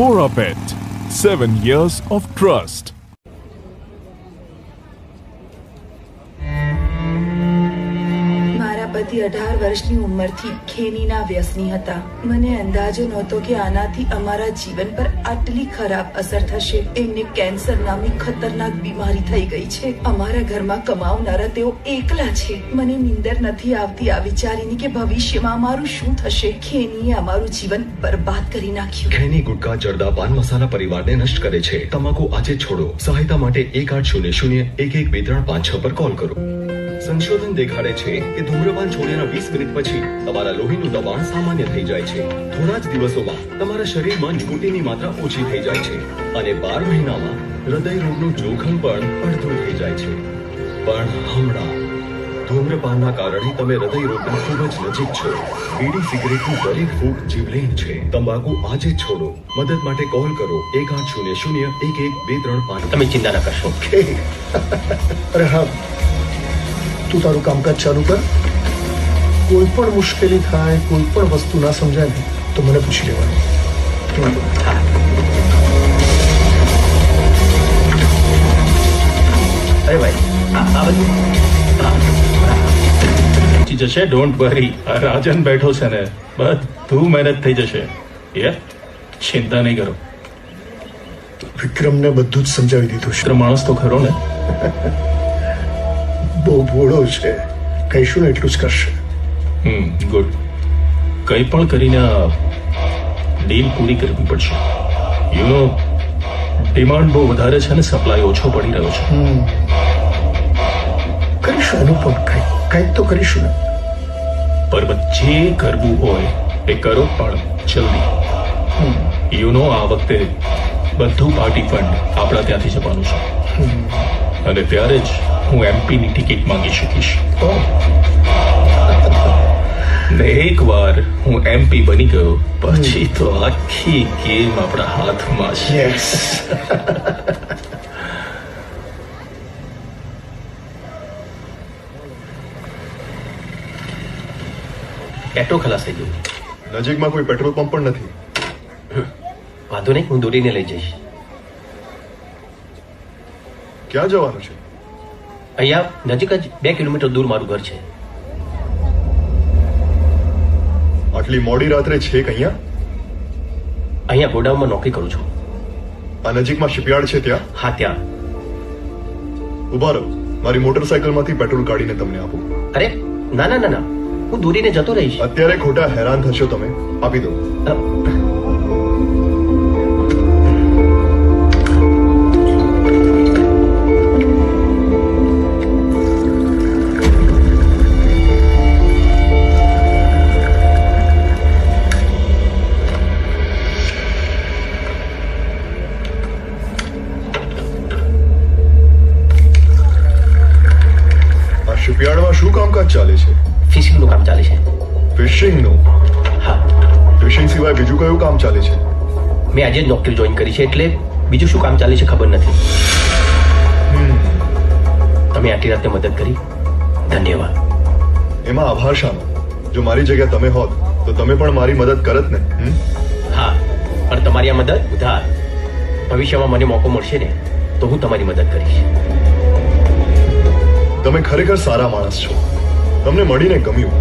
For a bet, 7 years of trust. મારા અઢાર વર્ષની ઉંમરથી ખેનીના વ્યસની હતા. મને અંદાજો નહોતો કે આનાથી અમારા જીવન પર આટલી ખરાબ અસર થશે. એમને કેન્સર નામની ખતરનાક બીમારી થઈ ગઈ છે. અમારા ઘરમાં કમાવનારા તેઓ એકલા છે. મને નીંદર નથી આવતી આ વિચારીને કે ભવિષ્યમાં અમારું શું થશે. ખેનીએ અમારું જીવન બરબાદ કરી નાખ્યું. ખેની ગુટકા જરદા, પાન મસાલા પરિવારને નષ્ટ કરે છે. તમાકુ આજે છોડો. સહાયતા માટે એક આઠ શૂન્ય શૂન્ય એક એક બે ત્રણ પાંચ છ પર કોલ કરો. સંશોધન દેખાડે છે કે ધૂમ્રપાન છોડ્યાના વીસ મિનિટ પછી તમારા લોહીનું દબાણ સામાન્ય થઈ જાય છે. થોડા જ દિવસોમાં તમારા શરીરમાં નિકોટીનની માત્રા ઓછી થઈ જાય છે અને બાર મહિનામાં હૃદય રોગનું જોખમ પણ અડધું થઈ જાય છે. પણ હમણાં ધૂમ્રપાનના કારણે તમે હૃદય રોગના ખૂબ જ નજીક છો. બીડી સિગરેટનું દરેક ફૂંક જીવલેણ છે. તંબાકુ આજે જ છોડો. મદદ માટે કોલ કરો. એક આઠ શૂન્ય શૂન્ય એક એક બે ત્રણ પાંચ. તમે ચિંતા ના કરશો. અરે હા. તું તારું કામકાજ ચાલુ કર. કોઈ પણ મુશ્કેલી થાય કોઈ પણ વસ્તુ ના સમજાય ને તો મને પૂછી લેવાનું. અરે ભાઈ જશે ડોન્ટ વરી રાજન બેઠો છે ને બધું મહેનત થઈ જશે. યે ચિંતા નહીં કરો. વિક્રમને બધું જ સમજાવી દીધું છે. માણસ તો ખરો ને. બહુ ભોળો છે. કહીશું ને એટલું જ કરશે. હમ ગુડ કંઈ પણ કરીને ડીલ પૂરી કરવી પડશે. યુ નો ડિમાન્ડ બહુ વધારે છે ને સપ્લાય ઓછો પડી રહ્યો છે. કરીશું એનું પણ કંઈક કંઈક તો કરીશું ને. પર જે કરવું હોય એ કરો પણ જલ્દી. યુ નો આ વખતે બધું પાર્ટી ફંડ આપણા ત્યાંથી જવાનું છે. અને ત્યારે જ હું એમપીની ટિકિટ માંગી શકીશ. ને એકવાર હું એમપી બની ગયો. પછી તો આખી ગેમ આપણા હાથમાં છે. પેટ્રોલ ખલાસ થઈ ગયું. નજીકમાં કોઈ પેટ્રોલ પંપ પણ નથી. વાંધો નહીં હું દોરીને લઈ જઈશ. ક્યાં જવાનું છે? અહીંયા નજીક જ બે કિલોમીટર દૂર મારું ઘર છે. આટલી મોડી રાત્રે છે અહીંયા? અહીંયા ગોડાઉનમાં નોકરી કરું છું. આ નજીકમાં શિપયાર્ડ છે ત્યાં? હા ત્યાં. ઊભા રહો. મારી મોટરસાયકલમાંથી પેટ્રોલ કાઢીને તમને આપું. અરે ના ના ના ના. હું દોરીને જતો રહીશ. અત્યારે ખોટા હેરાન થશો તમે. આપી દો ચાલે છે? ફિશિંગનું કામ ચાલે છે. ફિશિંગનું હા. ફિશિંગ સિવાય બીજું કયું કામ ચાલે છે? મેં આજે જ નોકરી જોઈન કરી છે એટલે બીજું શું કામ ચાલે છે ખબર નથી. તમે આટલી રાતે મદદ કરી. ધન્યવાદ. એમાં આભાર શાનો. જો મારી જગ્યા તમે હોત તો તમે પણ મારી મદદ કરત ને હા પણ તમારી આ મદદ ઉધાર. ભવિષ્યમાં મને મોકો મળશે ને તો હું તમારી મદદ કરીશ. તમે ખરેખર સારા માણસ છો. તમને મળીને ગમ્યું.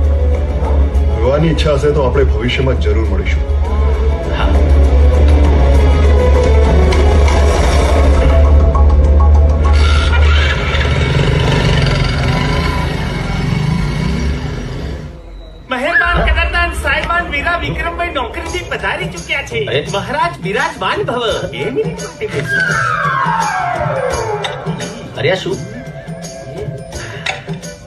જોવાની ઈચ્છા હશે તો આપણે ભવિષ્યમાં જરૂર મળીશું. હા. મહેરબાન કદરદાન સાહેબાન વીરા વિક્રમભાઈ નોકરીથી પધારી ચૂક્યા છે. મહારાજ બિરાજમાન ભવ. બે મિનિટ માટે અરે શું?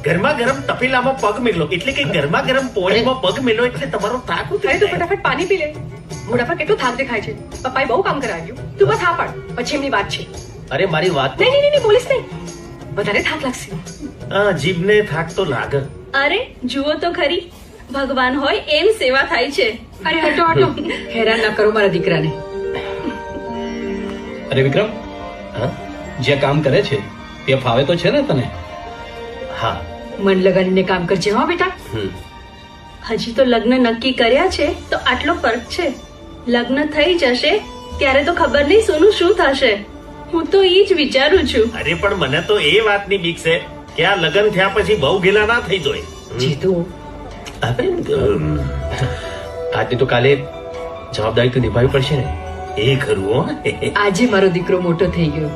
ગરમા ગરમ તપેલામાં પગ મેલો એટલે કે ગરમા ગરમ પોળીમાં પગ મેલો એટલે તમારો થાક ઉતરે તો ફટાફટ પાણી પી લે. મોઢા પર કેટલું થાક દેખાય છે. પપ્પાએ બહુ કામ કરાવ્યું. તું બસ હા પાડ પછી એમની વાત છે. અરે મારી વાત નહીં નહીં નહીં પોલીસ નહીં. વધારે થાક લાગશે. આ જીભને થાક તો લાગે. અરે જુઓ તો ખરી. ભગવાન હોય એમ સેવા થાય છે. અરે હટો હટો. હેરાન ના કરો મારા દીકરાને. અરે વિક્રમ હા? જે કામ કરે છે તે ફાવે તો છે ને તને? હા. મન લગાડીને કામ કરજે હો બેટા. હજી તો લગ્ન નક્કી કર્યા છે તો આટલો ફરક છે. લગ્ન થઈ જશે ત્યારે તો ખબર નહીં સોનું શું થશે. હું તો એ જ વિચારું છું. અરે પણ મને તો એ વાતની બીક છે કે આ લગ્ન થયા પછી બહુ ગેલા ના થઈ જાય. જીતુ હવે આજની તો કાલે જવાબદારી તો નિભાવવી પડશે ને. એ ખરું હો. આજે મારો દીકરો મોટો થઈ ગયો.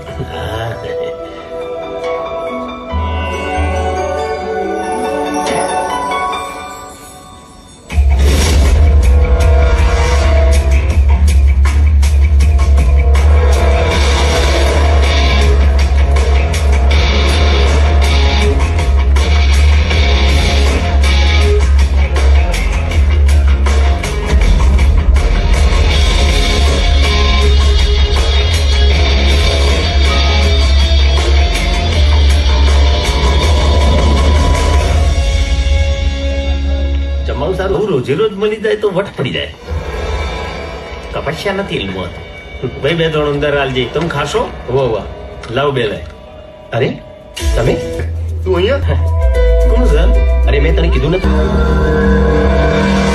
હા. જમવાનું સારું હું રોજે રોજ મળી જાય તો વટ પડી જાય. તપસ્યા નથી ઇલ્મો ભાઈ બે ત્રણ અંદર હાલજી તમે ખાશો? વાહ વાહ. લાવ બે લાય. અરે તમે? તું અહીંયા? કોણ સર અરે મેં તને કીધું નથી.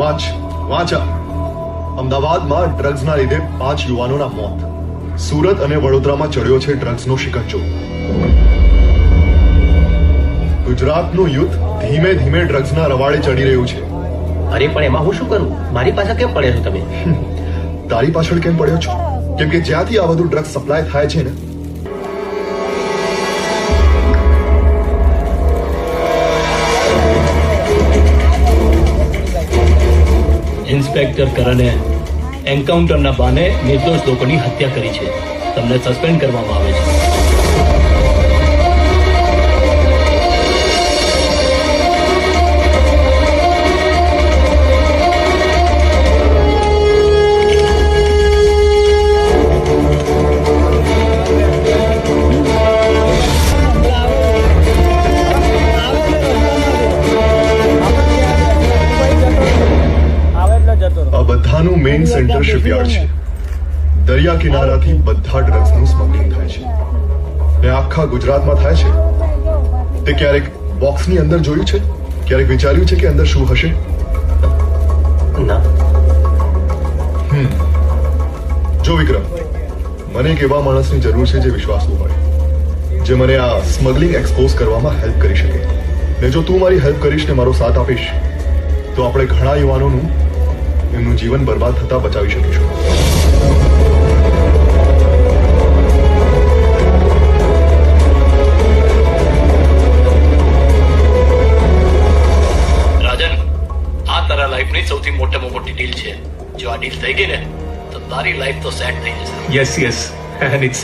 વાંચ વાંચા અમદાવાદમાં ડ્રગ્સના લીધે પાંચ યુવાનોના મોત. સુરત અને વડોદરામાં ચડ્યો છે ડ્રગ્સનો શિકંજો. ગુજરાતનું યુદ્ધ ધીમે ધીમે ડ્રગ્સના રવાડે ચડી રહ્યું છે. અરે પણ એમાં હું શું કરું? મારી પાછળ કેમ પડ્યા છો તમે? તારી પાછળ કેમ પડ્યો છો? કેમ કે જ્યાંથી આ બધું ડ્રગ્સ સપ્લાય થાય છે ને ઇન્સ્પેક્ટર કરણે એન્કાઉન્ટરના બાને નિર્દોષ લોકોની હત્યા કરી છે. તમને સસ્પેન્ડ કરવામાં આવે છે. મેઇન સેન્ટર શિપયાર્ડ છે. દરિયા કિનારાથી બધા ડ્રગ્સનું સ્મગલિંગ થાય છે. ને આખા ગુજરાતમાં થાય છે. તે ક્યારેક બોક્સની અંદર જોયું છે? ક્યારેક વિચાર્યું છે કે અંદર શું હશે? ના. જો વિક્રમ મને એક એવા માણસની જરૂર છે જે વિશ્વાસુ હોય જે મને આ સ્મગલિંગ એક્સપોઝ કરવામાં હેલ્પ કરી શકે. ને જો તું મારી હેલ્પ કરીશ ને મારો સાથ આપીશ તો આપણે ઘણા યુવાનોનું એમનું જીવન બરબાદ થતા બચાવી શકીશું. રાજન આ તારા લાઈફની સૌથી મોટામાં મોટી ડીલ છે. જો આ ડીલ થઈ ગઈ ને તો તારી લાઈફ તો સેટ થઈ જશે. Yes yes and it's